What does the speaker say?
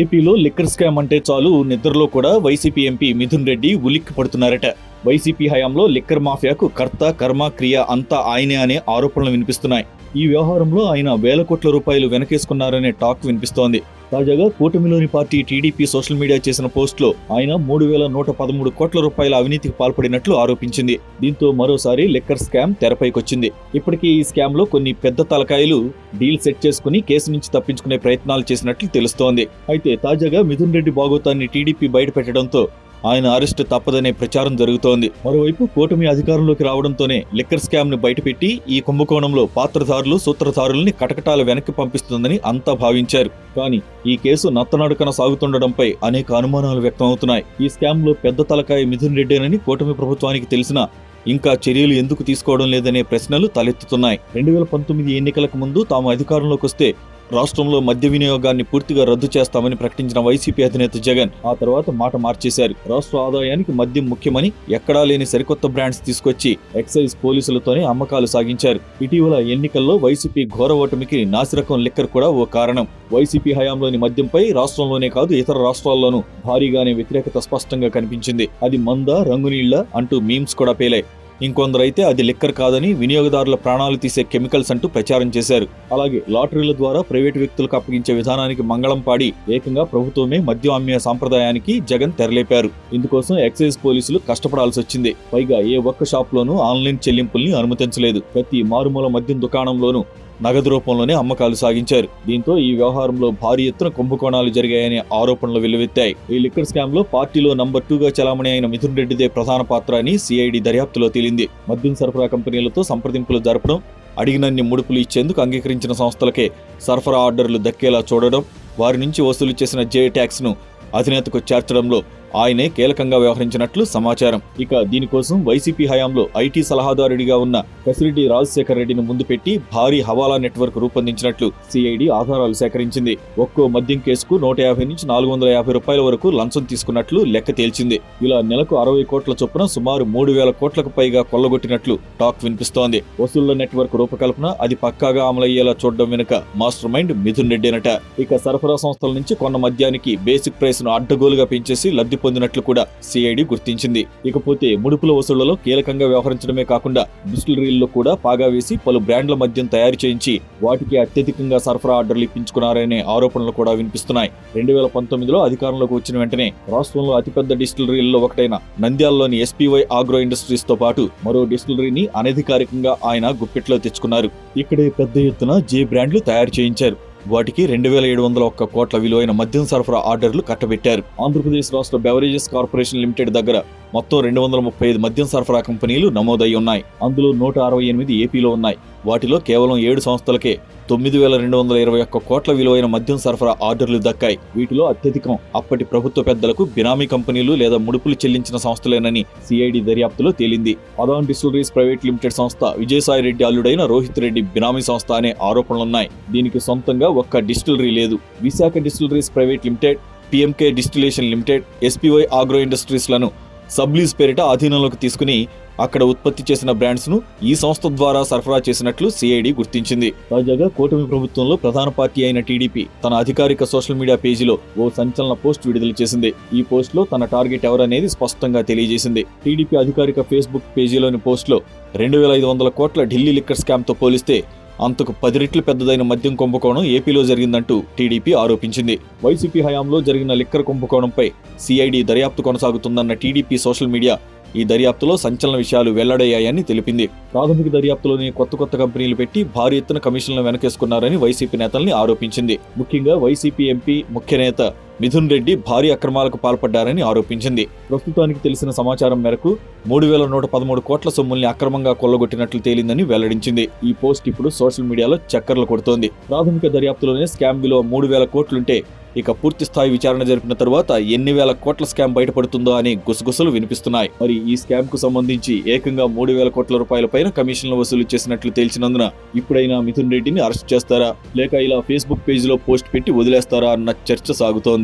ఏపీలో liquor scam అంటే చాలు. నిద్రలో కూడా వైసీపీ ఎంపీ మిథున్ రెడ్డి ఉలిక్కి పడుతున్నారట. వైసీపీ హయాంలో లిక్కర్ మాఫియాకు కర్త కర్మ క్రియ అంతా ఆయనే అనే ఆరోపణలు వినిపిస్తున్నాయి. ఈ వ్యవహారంలో ఆయన వేల కోట్ల రూపాయలు వెనకేసుకున్నారనే టాక్ వినిపిస్తోంది. తాజాగా కూటమిలోని పార్టీ టీడీపీ సోషల్ మీడియా చేసిన పోస్ట్లో ఆయన మూడు వేల నూట పదమూడు కోట్ల రూపాయల అవినీతికి పాల్పడినట్లు ఆరోపించింది. దీంతో మరోసారి లిక్కర్ స్కామ్ తెరపైకొచ్చింది. ఇప్పటికీ ఈ స్కామ్లో కొన్ని పెద్ద తలకాయలు డీల్ సెట్ చేసుకుని కేసు నుంచి తప్పించుకునే ప్రయత్నాలు చేసినట్లు తెలుస్తోంది. అయితే తాజాగా మిథున్ రెడ్డి బాగోతాన్ని టీడీపీ బయటపెట్టడంతో ఆయన అరెస్ట్ తప్పదనే ప్రచారం జరుగుతోంది. మరోవైపు కూటమి అధికారంలోకి రావడంతోనే లిక్కర్ స్కామ్ను బయటపెట్టి ఈ కుంభకోణంలో పాత్రధారులు సూత్రధారుల్ని కటకటాల వెనక్కి పంపిస్తుందని అంతా భావించారు. కానీ ఈ కేసు నత్తనడకన సాగుతుండడంపై అనేక అనుమానాలు వ్యక్తమవుతున్నాయి. ఈ స్కామ్లో పెద్ద తలకాయ మిథున్ రెడ్డేనని కూటమి ప్రభుత్వానికి తెలిసినా ఇంకా చర్యలు ఎందుకు తీసుకోవడం లేదనే ప్రశ్నలు తలెత్తుతున్నాయి. రెండు వేల పంతొమ్మిది ఎన్నికలకు ముందు తాము అధికారంలోకి వస్తే రాష్ట్రంలో మద్య వినియోగాన్ని పూర్తిగా రద్దు చేస్తామని ప్రకటించిన వైసీపీ అధినేత జగన్ ఆ తర్వాత మాట మార్చేశారు. రాష్ట్ర ఆదాయానికి మద్యం ముఖ్యమని ఎక్కడా లేని సరికొత్త బ్రాండ్స్ తీసుకొచ్చి ఎక్సైజ్ పోలీసులతోనే అమ్మకాలు సాగించారు. ఇటీవల ఎన్నికల్లో వైసీపీ ఘోర ఓటమికి నాసిరకం లిక్కర్ కూడా ఓ కారణం. వైసీపీ హయాంలోని మద్యంపై రాష్ట్రంలోనే కాదు ఇతర రాష్ట్రాల్లోనూ భారీగానే వ్యతిరేకత స్పష్టంగా కనిపించింది. అది మంద రంగునీళ్ళ అంటూ మీమ్స్ కూడా పేలాయి. ఇంకొందరైతే అది లిక్కర్ కాదని వినియోగదారుల ప్రాణాలు తీసే కెమికల్స్ అంటూ ప్రచారం చేశారు. అలాగే లాటరీల ద్వారా ప్రైవేటు వ్యక్తులకు అప్పగించే విధానానికి మంగళం పాడి ఏకంగా ప్రభుత్వమే మద్యం అమ్మే సాంప్రదాయానికి జగన్ తెరలేపారు. ఇందుకోసం ఎక్సైజ్ పోలీసులు కష్టపడాల్సి వచ్చింది. పైగా ఏ ఒక్క షాప్లోనూ ఆన్లైన్ చెల్లింపుల్ని అనుమతించలేదు. ప్రతి మారుమూల మద్యం దుకాణంలోనూ నగదు రూపంలోనే అమ్మకాలు సాగించారు. దీంతో ఈ వ్యవహారంలో భారీ ఎత్తున కుంభకోణాలు జరిగాయనే ఆరోపణలు వెల్లువెత్తాయి. ఈ లిక్కర్ స్కామ్లో పార్టీలో నంబర్ టూగా చలామణి అయిన మిథున్ రెడ్డిదే ప్రధాన పాత్ర అని సిఐడి దర్యాప్తులో తేలింది. మద్యం సరఫరా కంపెనీలతో సంప్రదింపులు జరపడం అడిగినన్ని ముడుపులు ఇచ్చేందుకు అంగీకరించిన సంస్థలకే సరఫరా ఆర్డర్లు దక్కేలా చూడడం వారి నుంచి వసూలు చేసిన జే ట్యాక్స్ను అధినేతకు చేర్చడంలో ఆయనే కీలకంగా వ్యవహరించినట్లు సమాచారం. ఇక దీనికోసం వైసీపీ హయాంలో ఐటీ సలహాదారుడిగా ఉన్న కసిరెడ్డి రాజశేఖర్ రెడ్డిని ముందు పెట్టి భారీ హవాలా నెట్వర్క్ రూపొందించినట్లు సిఐడి ఆధారాలు సేకరించింది. ఒక్కో మద్యం కేసుకు నూట యాభై నుంచి నాలుగు వందల యాభై రూపాయల వరకు లంచం తీసుకున్నట్లు లెక్క తేల్చింది. ఇలా నెలకు అరవై కోట్ల చొప్పున సుమారు మూడు వేల కోట్లకు పైగా కొల్లగొట్టినట్లు టాక్ వినిపిస్తోంది. వసూళ్ళ నెట్వర్క్ రూపకల్పన అది పక్కాగా అమలయ్యేలా చూడడం వెనుక మాస్టర్ మైండ్ మిథున్ రెడ్డినట ఇక సరఫరా సంస్థల నుంచి కొన్న మద్యానికి బేసిక్ ప్రైస్ను అడ్డగోలుగా పెంచేసి లబ్ధి పొందినట్లు కూడా సిఐడి గుర్తించింది. ఇకపోతే ముడుపుల వసూళ్ళలో కీలకంగా వ్యవహరించడమే కాకుండా డిస్టిలరీల్లో కూడా పాగా వేసి పలు బ్రాండ్ల మద్యం తయారు చేయించి వాటికి అత్యధికంగా సరఫరా ఆర్డర్లు ఇప్పించుకున్నారనే ఆరోపణలు కూడా వినిపిస్తున్నాయి. రెండు వేల పంతొమ్మిదిలో అధికారంలోకి వచ్చిన వెంటనే రాష్ట్రంలో అతిపెద్ద డిస్టిలరీల్లో ఒకటైన నంద్యాలలోని ఎస్పీవై ఆగ్రో ఇండస్ట్రీస్తో పాటు మరో డిస్టిలరీని అనధికారికంగా ఆయన గుప్పెట్లో తెచ్చుకున్నారు. ఇక్కడే పెద్ద ఎత్తున జే బ్రాండ్లు తయారు చేయించారు. వాటికి రెండు వేల ఏడు వందల ఒక్క కోట్ల విలువైన మద్యం సరఫరా ఆర్డర్లు కట్టబెట్టారు. ఆంధ్రప్రదేశ్ రాష్ట్ర బెవరేజెస్ కార్పొరేషన్ లిమిటెడ్ దగ్గర మొత్తం రెండు వందల ముప్పై ఐదు మద్యం సరఫరా కంపెనీలు నమోదై ఉన్నాయి. అందులో నూట అరవై ఎనిమిది ఏపీలో ఉన్నాయి. వాటిలో కేవలం ఏడు సంస్థలకే తొమ్మిది వేల రెండు వందల ఇరవై ఒక్క కోట్ల విలువైన మద్యం సరఫరా ఆర్డర్లు దక్కాయి. వీటిలో అత్యధికం అప్పటి ప్రభుత్వ పెద్దలకు బినామీ కంపెనీలు లేదా ముడుపులు చెల్లించిన సంస్థలేనని సిఐడి దర్యాప్తులో తేలింది. అదాన్ డిస్టిలరీస్ ప్రైవేట్ లిమిటెడ్ సంస్థ విజయసాయి రెడ్డి అల్లుడైన రోహిత్ రెడ్డి బినామీ సంస్థ అనే ఆరోపణలున్నాయి. దీనికి సొంతంగా ఒక్క డిస్టిలరీ లేదు. Visakha distilleries private limited PMK distillation limited SPY agro ఇండస్ట్రీస్లను sublease పేరిట ఆధీనంలోకి తీసుకుని అక్కడ ఉత్పత్తి చేసిన బ్రాండ్స్ను ఈ సంస్థ ద్వారా సరఫరా చేసినట్లు సిఐడి గుర్తించింది. తాజాగా కూటమి ప్రభుత్వంలో ప్రధాన పార్టీ అయిన టీడీపీ తన అధికారిక సోషల్ మీడియా పేజీలో ఓ సంచలన పోస్ట్ విడుదల చేసింది. ఈ పోస్ట్లో తన టార్గెట్ ఎవరనేది స్పష్టంగా తెలియజేసింది. టీడీపీ అధికారిక ఫేస్బుక్ పేజీలోని పోస్ట్లో రెండు వేల ఐదు వందల కోట్ల ఢిల్లీ లిక్కర్ స్కామ్తో పోలిస్తే అంతకు పది రెట్లు పెద్దదైన మద్యం కుంభకోణం ఏపీలో జరిగిందంటూ టీడీపీ ఆరోపించింది. వైసీపీ హయాంలో జరిగిన లిక్కర్ కుంభకోణంపై సిఐడి దర్యాప్తు కొనసాగుతుందన్న టీడీపీ సోషల్ మీడియా ఈ దర్యాప్తులో సంచలన విషయాలు వెల్లడయ్యాయని తెలిపింది. ప్రాథమిక దర్యాప్తులోని కొత్త కొత్త కంపెనీలు పెట్టి భారీ ఎత్తున కమిషన్లను వెనకేసుకున్నారని వైసీపీ నేతల్ని ఆరోపించింది. ముఖ్యంగా వైసీపీ ఎంపీ ముఖ్య నేత మిథున్ రెడ్డి భారీ అక్రమాలకు పాల్పడ్డారని ఆరోపించింది. ప్రస్తుతానికి తెలిసిన సమాచారం మేరకు మూడు వేల నూట పదమూడు కోట్ల సొమ్ముల్ని అక్రమంగా కొల్లగొట్టినట్లు తేలిందని వెల్లడించింది. ఈ పోస్ట్ ఇప్పుడు సోషల్ మీడియాలో చక్కర్లు కొడుతోంది. ప్రాథమిక దర్యాప్తులోనే స్కామ్ విలువ మూడు వేల కోట్లుంటే ఇక పూర్తి స్థాయి విచారణ జరిపిన తరువాత ఎన్ని వేల కోట్ల స్కామ్ బయటపడుతుందో అని గుసగుసలు వినిపిస్తున్నాయి. మరి ఈ స్కామ్కు సంబంధించి ఏకంగా మూడు వేల కోట్ల రూపాయల పైన కమిషన్లు వసూలు చేసినట్లు తేల్చినందున ఇప్పుడైనా మిథున్ రెడ్డిని అరెస్ట్ చేస్తారా? లేక ఇలా ఫేస్బుక్ పేజీలో పోస్ట్ పెట్టి వదిలేస్తారా అన్న చర్చ సాగుతోంది.